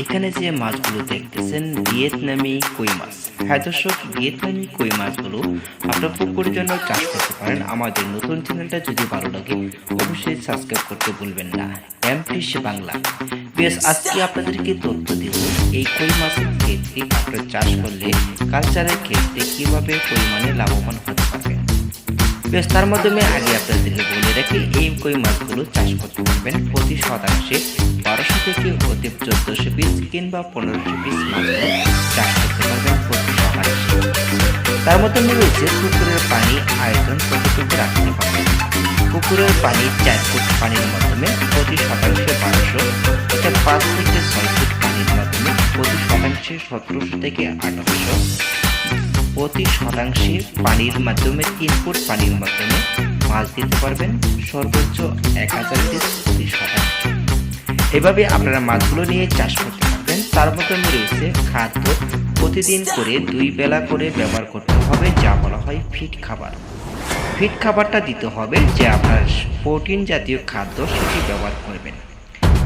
এখানে যে মাছগুলো দেখতেছেন, ভিয়েতনামি কই মাছ। হ্যাঁ দর্শক ভিয়েতনামি কই মাছগুলো আপনার পুকুরের জন্য চাষ করতে পারেন। আমাদের নতুন চ্যানেলটা যদি ভালো লাগে, অবশ্যই সাবস্ক্রাইব করতে ভুলবেন না। M fish Bangla. বেশ, আজকে আপনাদেরকে তথ্য দিব, এই কই মাছের ক্ষেত্রে আপনার চাষ করলে কালচারের ক্ষেত্রে কীভাবে পরিমাণে লাভবান হতে বেশ তার মাধ্যমে আগে আপনাদেরকে বলে রাখি এই কই মাছগুলো চাষ করতে পারবেন। প্রতি শতাংশে বারোশো থেকে অতি চোদ্দশো পিস কিংবা পনেরোশো পিস মাছগুলো চাষ করতে পারবেন প্রতি শতাংশে। তার মাধ্যমে রয়েছে পুকুরের পানি আয়তন কতটুকু রাখতে পারবেন? পুকুরের পানি চার ফুট পানির মাধ্যমে প্রতি শতাংশে বারোশো এটা পাঁচ থেকে ছয় ফুট পানির মাধ্যমে প্রতি শতাংশে সতেরোশো থেকে আঠারোশো। প্রতি শতাংশে পানির মাধ্যমে তিন ফুট পানির মাধ্যমে মাছ দিতে পারবেন। সর্বোচ্চ এক হাজার পিস প্রতি শতাংশ এভাবে আপনারা মাছগুলো নিয়ে চাষ করতে পারবেন। তার মধ্যে রয়েছে খাদ্য। প্রতিদিন করে দুই বেলা করে ব্যবহার করতে হবে, যা বলা হয় ফিট খাবার। ফিট খাবারটা দিতে হবে, যে আপনার প্রোটিন জাতীয় খাদ্য সেটি ব্যবহার করবেন।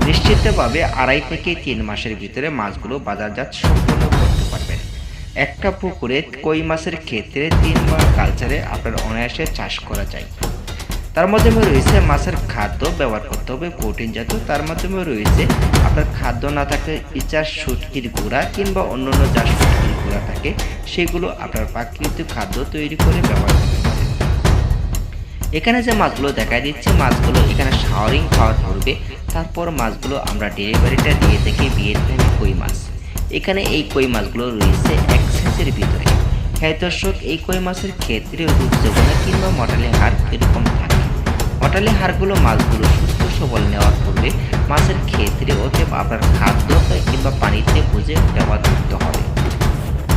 নিশ্চিতভাবে আড়াই থেকে তিন মাসের ভিতরে মাছগুলো বাজারজাত সম্পন্ন করতে পারবেন। একটা পুকুরে কই মাছের ক্ষেত্রে তিনবার কালচারে আপনার অনায়াসে চাষ করা যায়। তার মাধ্যমে রয়েছে মাছের খাদ্য ব্যবহার করতে হবে প্রোটিন জাতীয়। তার মাধ্যমে রয়েছে আপনার খাদ্য না থাকলে ইচার সুটকির গুঁড়া কিংবা অন্য অন্যান্য যা সুটকির গুঁড়া থাকে, সেগুলো আপনার প্রাকৃতিক খাদ্য তৈরি করে ব্যবহার করতে পারেন এখানে যে মাছগুলো দেখা দিচ্ছে, মাছগুলো এখানে শাওয়ারিং খাওয়ার পূর্বে তারপর মাছগুলো আমরা ডেলিভারিটা দিয়ে থাকি ভিয়েতনামি কই মাছ। এখানে এই কই মাছগুলো রয়েছে এক সেন্সের ভিতরে। হ্যাঁ দর্শক এই কই মাছের ক্ষেত্রে রূপযোগনা কিংবা মটালি হাড় কীরকম থাকে। মটালি হাড়গুলো মাছগুলো সুস্থ সবল নেওয়ার পূর্বে মাছের ক্ষেত্রে অতএব আপনার খাদ্য কিংবা পানিতে বুঝে ব্যবহার করতে হবে